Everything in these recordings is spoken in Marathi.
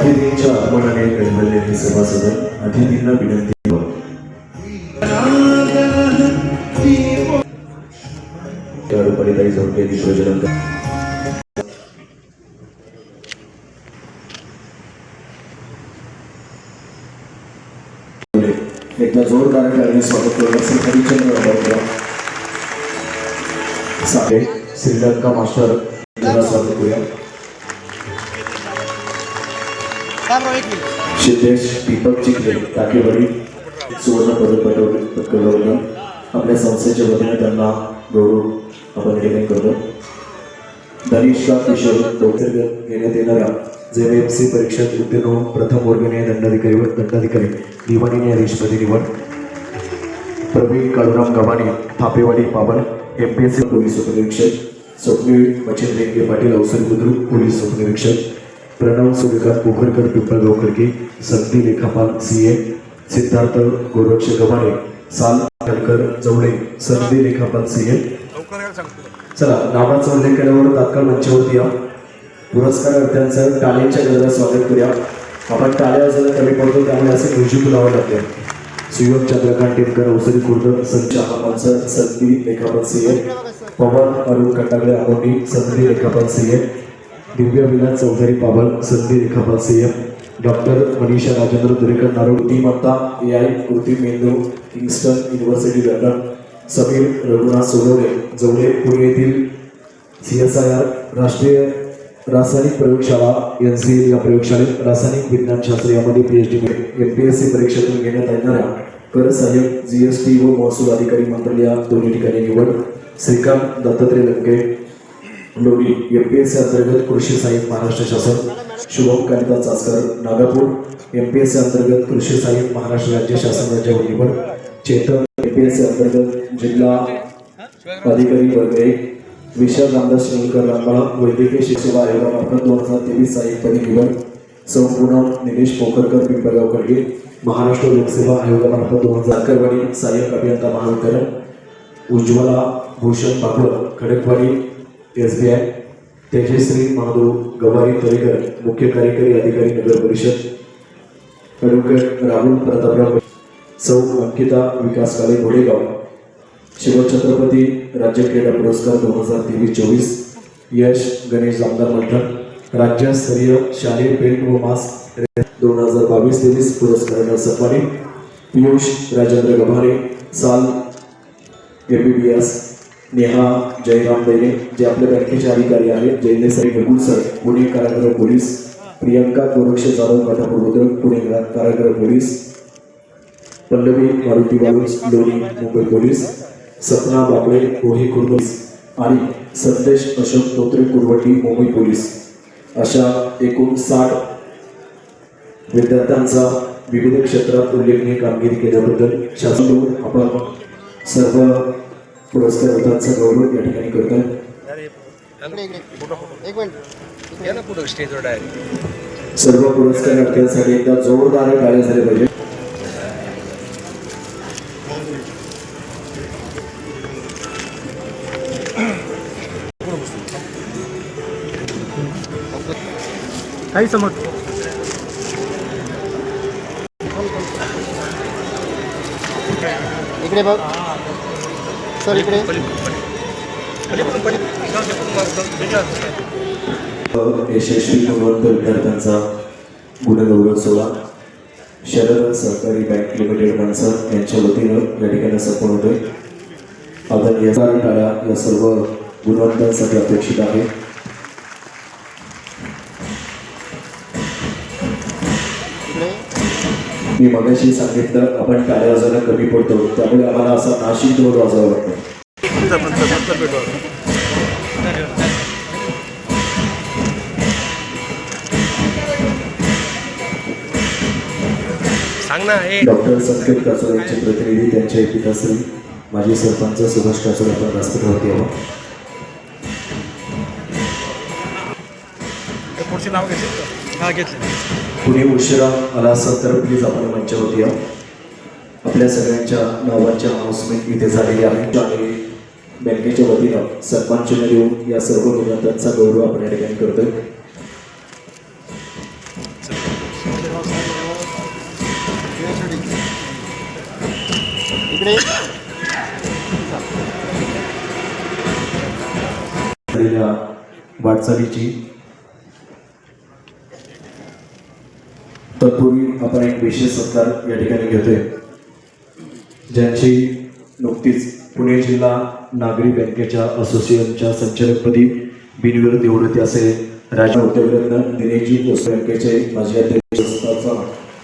अतिथींच्या आगमनाने गणपती सभासद अतिथींना विनंती त्या रुपालीताई एकदा जोरदार स्वागत करून असेल हरिचंद्र श्रीलंका मास्टर सिद्धेश दीपक चिखले टाकेवाडी सुवर्ण पदक पटवले पटकवलं आपल्या संस्थेच्या वतीने त्यांना गौरव आपण निर्णय करतो. धनिष्का किशोर डॉक्टर घेण्यात येणाऱ्या जे एम सी परीक्षेत उत्तीर्ण होऊन प्रथम वर्गीय दंडाधिकारी व दंडाधिकारी दिवाणी न्यायाधीशपदी निवड. Pravin Kaluram Gavhane Thapewadi Paban M P S C police उपनिरीक्षक स्वप्नील मच्छिंद्र रेंगे पाटील अवसर बुद्रुक पोलीस उपनिरीक्षक प्रणव सूर्यकांत पोखरकर पिंपळगाव खडके संधी लेखापाल सी ए सिद्धार्थ गोरक्ष गव्हाणे साल खडकर जवळे संधी लेखापाल सी ए. चला नावाचा उल्लेख केल्यावर तात्काळ मंचावरती या. पुरस्कारार्थ्यांचं टाळ्यांच्या गरजा स्वागत करूया. आपण टाळ्या जरा कमी पडतो त्यामुळे असे म्युझिक लावावं लागते सुयोग चंद्रकांत टेमकर औषधी खुर्द संच हमांसर संधी लेखापाल सी ए. पवन अरुण कटागळे आमोटी संधी लेखापाल सी ए. दिव्या विलास चौधरी पाबल संधी रेखापाल सीएम डॉक्टर मनीषा राजेंद्र दरेकर नारोड बुद्धिमत्ता ए आय कृती मेंदू Kingston university London. Sameer Raghunath Sonawane Jawale Pune येथील सी एस आय आर राष्ट्रीय रासायनिक प्रयोगशाळा एन सी या प्रयोगशाळेत रासायनिक विज्ञानशास्त्र यामध्ये P H D M P S C परीक्षेतून घेण्यात येणाऱ्या कर सहाय्यक जी एस टी व महसूल अधिकारी मंडळ या दोन्ही ठिकाणी निवड. श्रीकांत दत्तात्रय लंके लोणी एम पी एस सी अंतर्गत कृषी सहाय्यक महाराष्ट्र शासन Shubham Kanta Chaskar Nagapur. M P S C अंतर्गत कृषी सहाय्यक महाराष्ट्र राज्य शासन राज्यावर निवड Chetan M P S C अंतर्गत जिल्हा अधिकारी वर्ग. एक विशाल रामदास शिवकर रामबाळा वैद्यकीय आयोगा आयोगामार्फत दोन हजार तेवीस साहित्यपदी निवड सौ पूनम निलेश पोखरकर पिंपळगाव खडगे महाराष्ट्र लोकसेवा आयोगामार्फत दोन हजार करवाडी सहाय्यक अभियंता महाविद्यालय Ujjwala Bhushan Bagwat Khadakwadi. S B I Tejashri Mahadev Gawari Tarekar मुख्य कार्यकारी अधिकारी नगर परिषद ॲडव्होकेट राहुल प्रतापराव सौ अंकिता विकास काळे घोडेगाव शिवछत्रपती राज्य क्रीडा पुरस्कार दोन हजार तेवीस चोवीस. यश गणेश जामदार मंथन राज्यस्तरीय शालेय पेंट व मास्क दोन हजार बावीस तेवीस पुरस्कारांना सन्मानित. पियुष राजेंद्र गभारे साल M B B S Neha Jayram Daine जे आपल्या बँकेचे अधिकारी आहेत जयदेसाई ढगुल सर पुणे कारागृह पोलीस प्रियंका गोरक्ष जाधव काठापूर पुणे कारागृह पोलीस पल्लवी मारुती बालूस लोणी मुंबई पोलीस सपना बाबळे कोही पोलीस आणि संदेश अशोक तोत्रे कुरवटी मुंबई पोलीस. अशा एकूण साठ विद्यार्थ्यांचा विविध क्षेत्रात उल्लेखनीय कामगिरी केल्याबद्दल शासन आपण सर्व पुरस्कारदारांचा गौरव या ठिकाणी करतो इकडे इकडे एक मिनिट. या ना पुढं स्टेजवर डायरेक्ट सर्व पुरस्कारार्थ्यांसाठी एकदा जोरदार टाळ्या झाले पाहिजे. काही समज. इकडे बघ. सर इकडे. यशस्वी गुणवंत विद्यार्थ्यांचा गुणगौरव सोहळा शरद सहकारी बँक लिमिटेड माणसं यांच्या वतीनं या ठिकाणी संपन्न होते आता या टाळ्या या सर्व गुणवंतांसाठी अपेक्षित आहे मी मगाशी सांगितलं आपण टाळ्या वाजवायला कमी पडतो. त्यामुळे आम्हाला असा नाशिक दोन वाजवावं लागतं. सांग ना हे. डॉक्टर संकेत कासोर यांचे प्रतिनिधी त्यांच्या पिताश्री माजी सरपंच सुभाष कासोर आपण व्यासपीठावरती यावं पुढचे नाव घेतले हा घेतले. कुणी उशिरा आला असेल तर प्लीज आपण मंचावरती या. आपल्या सगळ्यांच्या नावांच्या अनाउन्समेंट इथे झालेली आहे आणि बँकेच्या वतीनं सन्मान चिन्ह देऊन या सर्व विद्यार्थ्यांचा गौरव आपण या ठिकाणी करतोय. वाटचालीची तत्पूर्वी आपण एक विशेष सत्कार या ठिकाणी घेतोय. ज्यांची नुकतीच पुणे जिल्हा नागरी बँकेच्या असोसिएशनच्या संचालकपदी बिनविरोध निवडणुकी असेल राजा उद्योगरत्न दिनेशजी पोस्ट बँकेचे माजी अध्यक्ष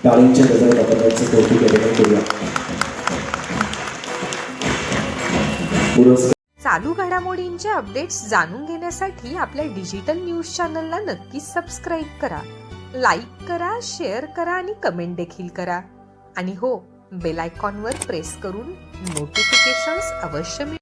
टाळींच्या गजर आपण कौतुक करूया. पुरस्कार चालू घडामोडींचे अपडेट्स जाणून घेण्यासाठी आपल्या डिजिटल न्यूज चॅनलला नक्कीच सबस्क्राईब करा. लाईक करा शेअर करा आणि कमेंट देखील करा. आणि हो बेल आयकॉनवर प्रेस करून नोटिफिकेशन्स अवश्य मिळ